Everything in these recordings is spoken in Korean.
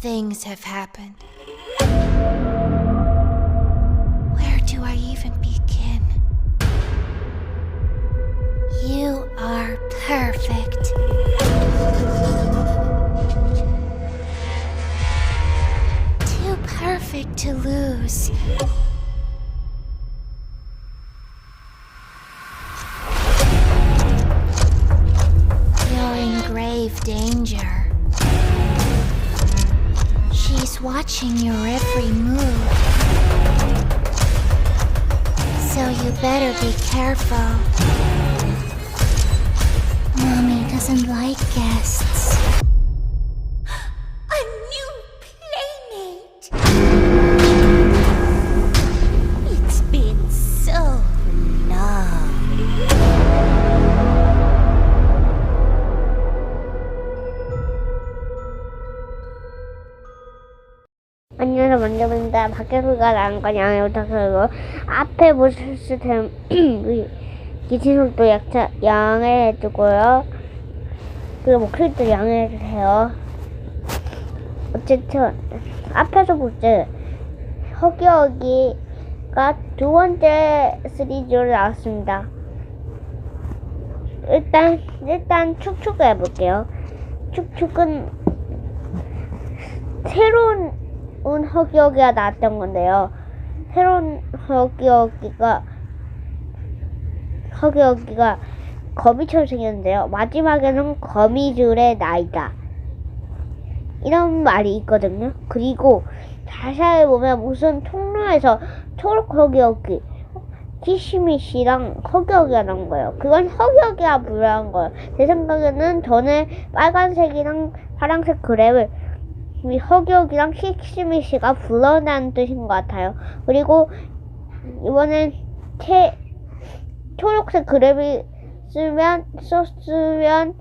things have happened. Where do I even begin? You are perfect. Too perfect to lose. You're in grave danger. Watching your every move. So you better be careful. Mommy doesn't like guests. 안녕하세요. 먼저입니다. 밖에서가 나온 건 양해부탁드리고 앞에 보셨을 때 기체속도 약차 양해해 주고요. 그리고 목소리도 양해해 주세요. 어쨌든 앞에서 볼 때 허기허기가 두 번째 시리즈로 나왔습니다. 일단 일단 축축 해볼게요. 축축은 새로운 운 허기허기가 나왔던 건데요. 새로운 허기허기가 허기허기가 거미처럼 생겼는데요. 마지막에는 거미줄의 나이다. 이런 말이 있거든요. 그리고 자세히 보면 무슨 통로에서 초록 허기허기 키시미시랑 허기허기가 나온 거예요. 그건 허기허기가 불안한 거예요. 제 생각에는 전에 빨간색이랑 파란색 그랩을 이 허기허기랑 키시미시가 불어난 뜻인 것 같아요. 그리고 이번엔 태, 초록색 그랩이 쓰면 썼으면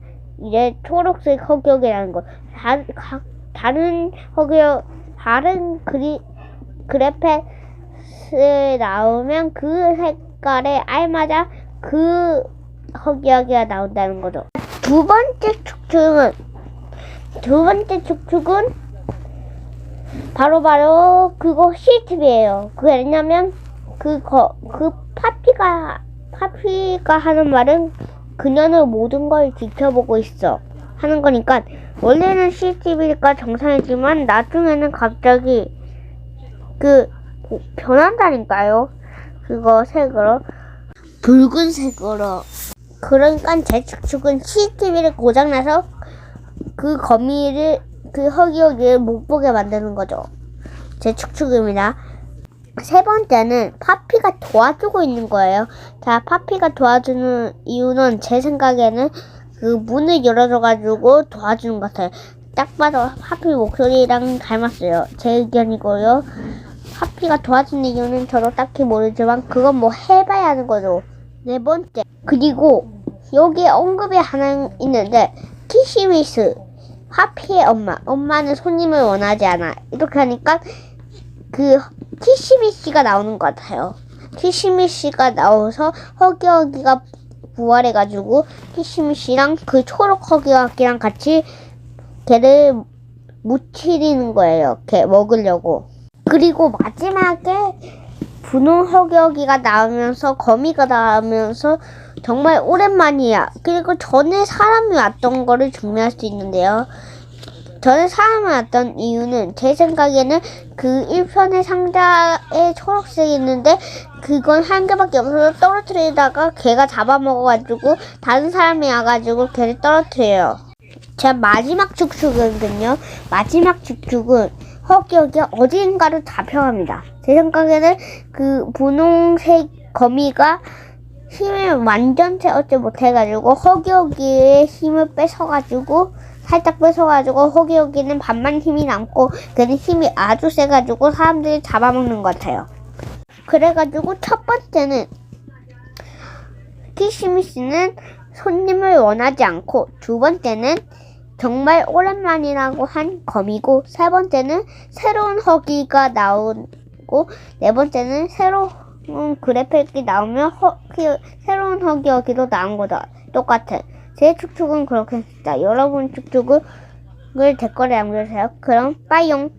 이제 초록색 허기허기라는 거. 다, 각, 다른 허기허 다른 그리 그래프에 나오면 그 색깔에 알맞아 그 허기허기가 나온다는 거죠. 두 번째 축축은 두 번째 축축은 바로 바로 그거 CCTV예요. 그 왜냐면 그거 그 파피가 파피가 하는 말은 그녀는 모든 걸 지켜보고 있어 하는 거니까 원래는 CCTV가 정상이지만 나중에는 갑자기 그 변한다니까요. 그거 색으로 붉은색으로. 그러니까 제 축축은 CCTV를 고장나서 그 거미를 그 허기허기를 못 보게 만드는 거죠. 제 축축입니다. 세 번째는 파피가 도와주고 있는 거예요. 자, 파피가 도와주는 이유는 제 생각에는 그 문을 열어줘가지고 도와주는 것 같아요. 딱 봐도 파피 목소리랑 닮았어요. 제 의견이고요. 파피가 도와주는 이유는 저도 딱히 모르지만 그건 뭐 해봐야 하는 거죠. 네 번째. 그리고 여기에 언급이 하나 있는데 키시미스 하피의 엄마. 엄마는 손님을 원하지 않아. 이렇게 하니까 그 키시미 씨가 나오는 것 같아요. 키시미 씨가 나와서 허기허기가 부활해가지고 키시미 씨랑 그 초록 허기허기랑 같이 걔를 무치리는 거예요. 걔 먹으려고. 그리고 마지막에 분홍 허기허기가 나오면서 거미가 나오면서 정말 오랜만이야. 그리고 전에 사람이 왔던 거를 증명할 수 있는데요. 전에 사람이 왔던 이유는 제 생각에는 그 1편의 상자에 초록색이 있는데 그건 한 개밖에 없어서 떨어뜨리다가 걔가 잡아먹어가지고 다른 사람이 와가지고 걔를 떨어뜨려요. 제 마지막 축축은요. 마지막 축축은 허기허기가 어딘가를 잡혀갑니다. 제 생각에는 그 분홍색 거미가 힘을 완전 채우지 못해가지고 허기허기의 힘을 뺏어가지고 살짝 뺏어가지고 허기허기는 반만 힘이 남고 걔는 힘이 아주 세가지고 사람들이 잡아먹는 것 같아요. 그래가지고 첫 번째는 키시미 씨는 손님을 원하지 않고 두 번째는 정말 오랜만이라고 한 검이고 세 번째는 새로운 허기가 나 오고 네 번째는 새로운 그래픽이 나오면 허기, 새로운 허기 허기도 나온 거다. 똑같은. 제 축축은 그렇게 했습니다. 여러분 축축은 댓글에 남겨주세요. 그럼 빠이용.